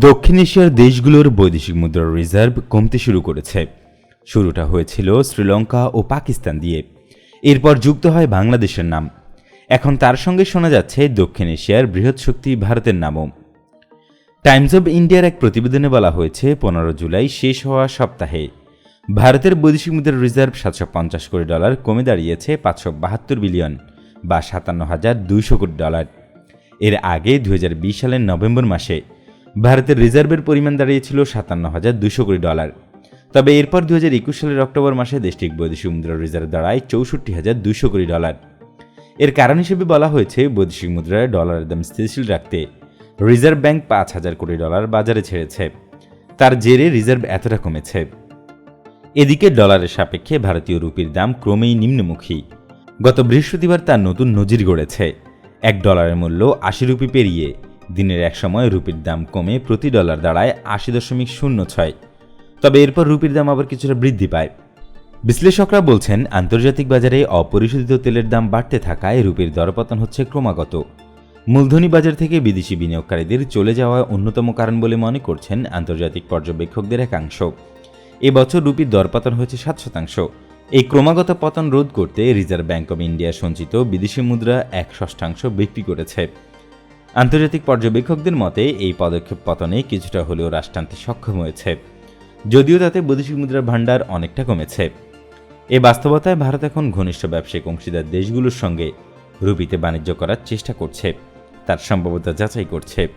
দক্ষিণ এশিয়ার দেশগুলোর বৈদেশিক মুদ্রার রিজার্ভ কমতে শুরু করেছে। শুরুটা হয়েছিল শ্রীলঙ্কা ও পাকিস্তান দিয়ে। এরপর যুক্ত হয় বাংলাদেশের নাম। এখন তার সঙ্গে শোনা যাচ্ছে দক্ষিণ এশিয়ার বৃহৎ শক্তি ভারতের নামও। টাইমস অব ইন্ডিয়ার এক প্রতিবেদনে বলা হয়েছে, পনেরো জুলাই শেষ হওয়া সপ্তাহে ভারতের বৈদেশিক মুদ্রার রিজার্ভ সাতশো পঞ্চাশ কোটি ডলার কমে দাঁড়িয়েছে পাঁচশো বাহাত্তর বিলিয়ন বা সাতান্ন হাজার দুইশো কোটি ডলার। এর আগে দু হাজার বিশ সালের নভেম্বর মাসে ভারতের রিজার্ভের পরিমাণ দাঁড়িয়েছিল সাতান্ন হাজার দুশো কোটি ডলার। তবে এরপর দু হাজার একুশ সালের অক্টোবর মাসে দেশটির বৈদেশিক মুদ্রার রিজার্ভ দাঁড়ায় চৌষট্টি হাজার দুশো কোটি ডলার। এর কারণ হিসেবে বলা হয়েছে, বৈদেশিক মুদ্রায় ডলারের দাম স্থিতিশীল রাখতে রিজার্ভ ব্যাংক পাঁচ হাজার কোটি ডলার বাজারে ছেড়েছে। তার জেরে রিজার্ভ এতটা কমেছে। এদিকে ডলারের সাপেক্ষে ভারতীয় রুপির দাম ক্রমেই নিম্নমুখী। গত বৃহস্পতিবার তার নতুন নজির গড়েছে। এক ডলারের মূল্য আশি রুপি পেরিয়ে দিনের এক সময় রুপির দাম কমে প্রতি ডলার দাঁড়ায় আশি দশমিক শূন্য ছয়। তবে এরপর রুপির দাম আবার কিছুটা বৃদ্ধি পায়। বিশ্লেষকরা বলছেন, আন্তর্জাতিক বাজারে অপরিশোধিত তেলের দাম বাড়তে থাকায় রুপির দরপতন হচ্ছে ক্রমাগত। মূলধনী বাজার থেকে বিদেশি বিনিয়োগকারীদের চলে যাওয়া অন্যতম কারণ বলে মনে করছেন আন্তর্জাতিক পর্যবেক্ষকদের একাংশ। এবছর রুপির দরপতন হয়েছে সাত শতাংশ। এই ক্রমাগত পতন রোধ করতে রিজার্ভ ব্যাংক অব ইন্ডিয়া সঞ্চিত বিদেশি মুদ্রা এক ষষ্ঠাংশ বিক্রি করেছে। আন্তর্জাতিক পর্যবেক্ষকদের মতে, এই পদক্ষেপ পতনে কিছুটা হলেও হ্রাস টানতে সক্ষম হয়েছে। যদিও তাতে বৈদেশিক মুদ্রার ভাণ্ডার অনেকটা কমেছে। এ বাস্তবতায় ভারত এখন ঘনিষ্ঠ ব্যবসায়িক অংশীদার দেশগুলোর সঙ্গে রুপিতে বাণিজ্য করার চেষ্টা করছে। তার সম্ভাব্যতা যাচাই করছে।